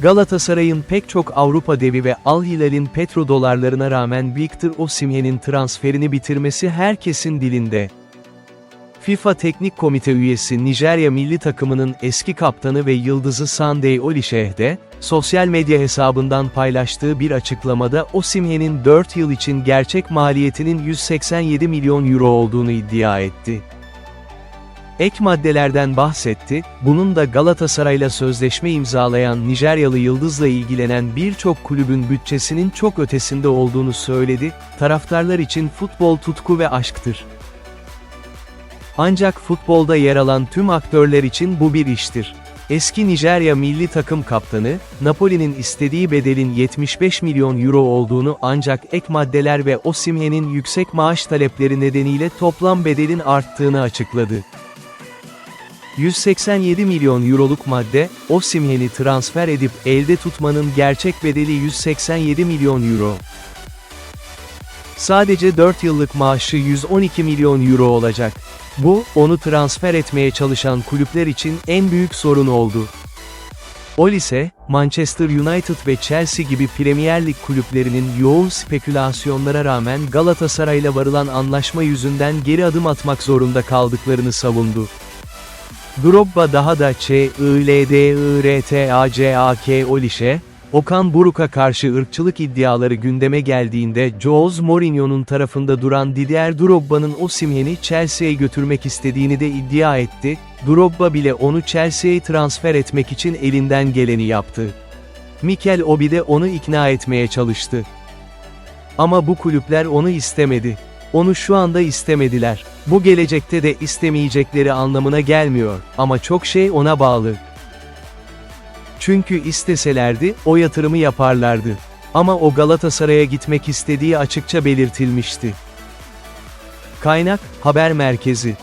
Galatasaray'ın pek çok Avrupa devi ve Al Hilal'in petrodolarlarına rağmen Victor Osimhen'in transferini bitirmesi herkesin dilinde. FIFA Teknik Komite üyesi Nijerya milli takımının eski kaptanı ve yıldızı Sunday Olişeh de, sosyal medya hesabından paylaştığı bir açıklamada Osimhen'in 4 yıl için gerçek maliyetinin 187 milyon euro olduğunu iddia etti. Ek maddelerden bahsetti, bunun da Galatasaray'la sözleşme imzalayan Nijeryalı Yıldız'la ilgilenen birçok kulübün bütçesinin çok ötesinde olduğunu söyledi, taraftarlar için futbol tutku ve aşktır. Ancak futbolda yer alan tüm aktörler için bu bir iştir. Eski Nijerya milli takım kaptanı, Napoli'nin istediği bedelin 75 milyon euro olduğunu ancak ek maddeler ve Osimhen'in yüksek maaş talepleri nedeniyle toplam bedelin arttığını açıkladı. 187 milyon euroluk madde, Osimhen'i transfer edip elde tutmanın gerçek bedeli 187 milyon euro. Sadece 4 yıllık maaşı 112 milyon euro olacak. Bu, onu transfer etmeye çalışan kulüpler için en büyük sorun oldu. Olise, Manchester United ve Chelsea gibi Premier Lig kulüplerinin yoğun spekülasyonlara rağmen Galatasaray'la varılan anlaşma yüzünden geri adım atmak zorunda kaldıklarını savundu. Drogba daha da Ç-I-L-D-I-R-T-A-C-A-K Olişe, Okan Buruk'a karşı ırkçılık iddiaları gündeme geldiğinde Jose Mourinho'nun tarafında duran Didier Drogba'nın Osimhen'i Chelsea'ye götürmek istediğini de iddia etti, Drogba bile onu Chelsea'ye transfer etmek için elinden geleni yaptı. Mikel Obi de onu ikna etmeye çalıştı. Ama bu kulüpler onu istemedi. Onu şu anda istemediler. Bu gelecekte de istemeyecekleri anlamına gelmiyor, ama çok şey ona bağlı. Çünkü isteselerdi, o yatırımı yaparlardı. Ama o Galatasaray'a gitmek istediği açıkça belirtilmişti. Kaynak, Haber Merkezi